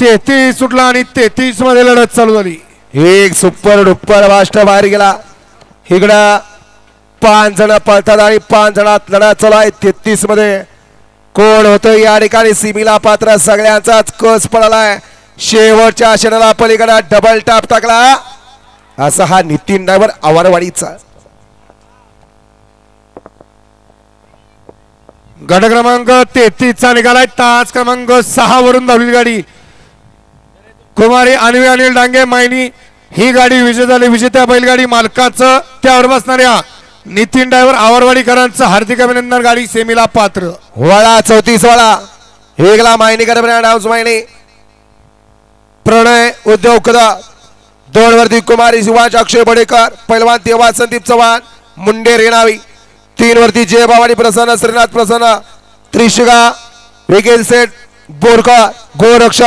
तेहतीस सुटला आणि तेहतीसमध्ये लढत चालू झाली. एक सुपर डुप्पर फास्ट बाहेर गेला. इकडं पाच जण पळतात आणि पाच जणात लढत चालू आहे. तेहतीसमध्ये कोण होतं या ठिकाणी? सिमीला पात्र सगळ्यांचाच कस पडलाय शेवटच्या क्षणाला पलीकडे डबल टाप टाकला. असा हा नितीन ड्रायव्हर आवारवाडीचा. गट क्रमांक तेहतीस चा निघालाय. तास क्रमांक सहा वरून धावलेली गाडी. कुमारी अन्वी अनिल डांगे मायनी ही गाडी विजय झाली. विजेत्या बैलगाडी मालकाचं त्यावर बसणाऱ्या नितीन डायव्हर आवरवाडीकरांचं हार्दिक अभिनंदन. गाडी सेमीला पात्र. वळा चौतीस वळा. वेगळा मायनीकडे मायनी. प्रणय उद्योग कदा दोन वरती कुमारी शिवाज अक्षय बडेकर पैलवान तेवा संदीप चव्हाण मुंडे रेणावी. तीन वरती जय भवानी प्रसन्न श्रीनाथ प्रसन्न. त्रिशिगा विकेल सेठ बोरकर गोरक्षा.